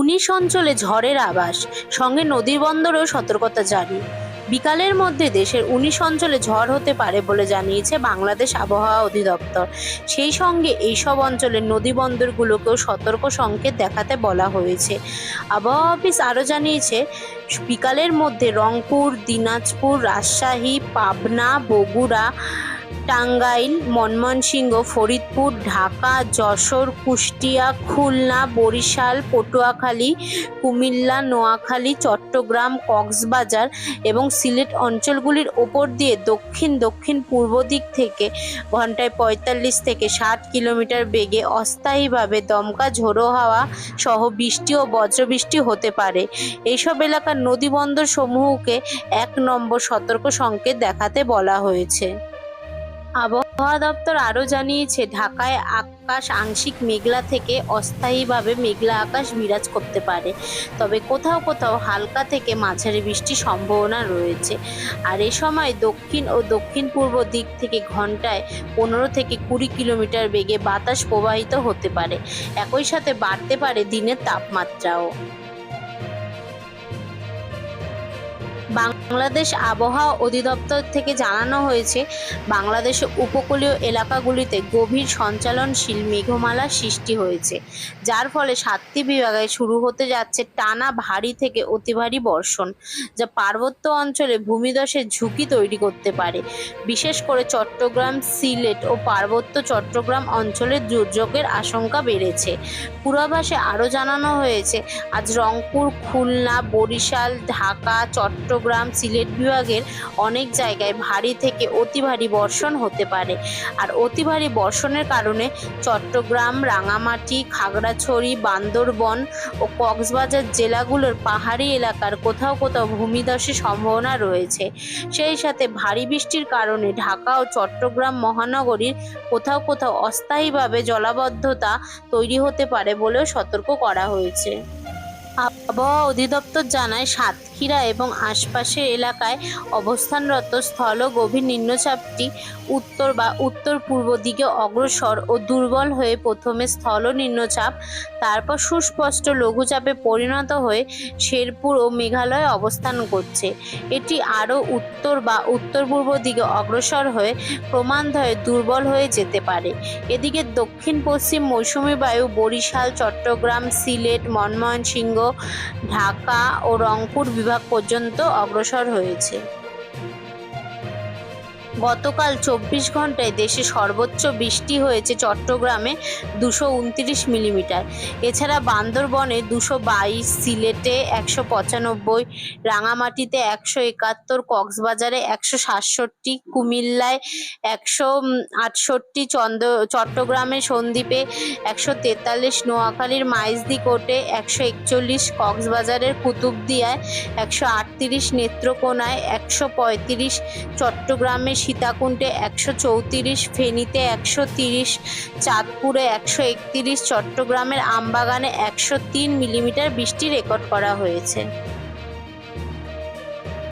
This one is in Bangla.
উনিশ অঞ্চলে ঝড়ের আবাস সঙ্গে নদীর বন্দরেও সতর্কতা জারি। বিকালের মধ্যে দেশের উনিশ অঞ্চলে ঝড় হতে পারে বলে জানিয়েছে বাংলাদেশ আবহাওয়া অধিদপ্তর। সেই সঙ্গে এইসব অঞ্চলের নদী বন্দরগুলোকেও সতর্ক সংকেত দেখাতে বলা হয়েছে। আবহাওয়া অফিস আরও জানিয়েছে, বিকালের মধ্যে রংপুর, দিনাজপুর, রাজশাহী, পাবনা, বগুড়া টাঙ্গাইল ময়মনসিংহ ফরিদপুর, ঢাকা, যশোর, কুষ্টিয়া, খুলনা, বরিশাল, পটুয়াখালী, কুমিল্লা, নোয়াখালী, চট্টগ্রাম, কক্সবাজার এবং সিলেট অঞ্চলগুলির ওপর দিয়ে দক্ষিণ দক্ষিণ পূর্ব দিক থেকে ঘন্টায় পঁয়তাল্লিশ থেকে ষাট কিলোমিটার বেগে অস্থায়ীভাবে দমকা ঝোড়ো হাওয়া সহ বৃষ্টি ও বজ্রবৃষ্টি হতে পারে। এইসব এলাকার নদীবন্দর সমূহকে এক নম্বর সতর্ক সংকেত দেখাতে বলা হয়েছে। আবহাওয়া দপ্তর আরও জানিয়েছে, ঢাকায় আকাশ আংশিক মেঘলা থেকে অস্থায়ীভাবে মেঘলা আকাশ বিরাজ করতে পারে। তবে কোথাও কোথাও হালকা থেকে মাঝারি বৃষ্টির সম্ভাবনা রয়েছে। আর এ সময় দক্ষিণ ও দক্ষিণ পূর্ব দিক থেকে ঘন্টায় পনেরো থেকে কুড়ি কিলোমিটার বেগে বাতাস প্রবাহিত হতে পারে। একই সাথে বাড়তে পারে দিনের তাপমাত্রাও। বাংলাদেশ আবহাওয়া অধিদপ্তর থেকে জানানো হয়েছে বাংলাদেশের উপকূলীয় এলাকাগুলিতে গভীর সঞ্চালনশীল মেঘমালা সৃষ্টি হয়েছে, যার ফলে সাতটি বিভাগে শুরু হতে যাচ্ছে টানা ভারী থেকে অতি ভারী বর্ষণ, যা পার্বত্য অঞ্চলে ভূমিধসের ঝুঁকি তৈরি করতে পারে। বিশেষ করে চট্টগ্রাম, সিলেট ও পার্বত্য চট্টগ্রাম অঞ্চলের দুর্যোগের আশঙ্কা বেড়েছে। পূর্বাভাসে আরও জানানো হয়েছে, আজ রংপুর, খুলনা, বরিশাল, ঢাকা, চট্টগ্রাম সিলেট বিভাগের অনেক জায়গায় ভারী থেকে অতি ভারী বর্ষণ হতে পারে। আর অতি ভারী বর্ষণের কারণে চট্টগ্রাম, রাঙামাটি, খাগড়াছড়ি, বান্দরবন ও কক্সবাজার জেলাগুলোর পাহাড়ি এলাকার কোথাও কোথাও ভূমিধসের সম্ভাবনা রয়েছে। সেই সাথে ভারী বৃষ্টির কারণে ঢাকা ও চট্টগ্রাম মহানগরীর কোথাও কোথাও অস্থায়ীভাবে জলাবদ্ধতা তৈরি হতে পারে বলেও সতর্ক করা হয়েছে। আবহাওয়া অধিদপ্তর জানায়, সাতক্ষীরা এবং আশপাশের এলাকায় অবস্থানরত স্থল গভীর নিম্নচাপটি উত্তর বা উত্তর পূর্ব দিকে অগ্রসর ও দুর্বল হয়ে প্রথমে স্থল নিম্নচাপ, তারপর সুস্পষ্ট লঘুচাপে পরিণত হয়ে শেরপুর ও মেঘালয়ে অবস্থান করছে। এটি আরও উত্তর বা উত্তর পূর্ব দিকে অগ্রসর হয়ে ক্রমান্বয়ে দুর্বল হয়ে যেতে পারে। এদিকে দক্ষিণ পশ্চিম মৌসুমী বায়ু বরিশাল, চট্টগ্রাম, সিলেট ময়মনসিংহ ঢাকা ও রংপুর বিভাগ পর্যন্ত অগ্রসর হয়েছে। গতকাল চব্বিশ ঘন্টায় দেশে সর্বোচ্চ বৃষ্টি হয়েছে চট্টগ্রামে দুশো উনত্রিশ মিলিমিটার। এছাড়া বান্দরবনে দুশো বাইশ, সিলেটে একশো পঁচানব্বই, রাঙামাটিতে একশো একাত্তর, কক্সবাজারে একশো সাতষট্টি, কুমিল্লায় একশো আটষট্টি চন্দ্র চট্টগ্রামে সন্দ্বীপে একশো তেতাল্লিশ, নোয়াখালীর মাইজদি কোটে একশো একচল্লিশ, কক্সবাজারের কুতুবদিয়ায় একশো আটত্রিশ, নেত্রকোনায় একশো পঁয়ত্রিশ চট্টগ্রামের সীতাকুণ্ডে একশো চৌত্রিশ, ফেনীতে একশো তিরিশ, চাঁদপুরে একশো একত্রিশ, চট্টগ্রামের আমবাগানে একশো তিন মিলিমিটার বৃষ্টি রেকর্ড করা হয়েছে।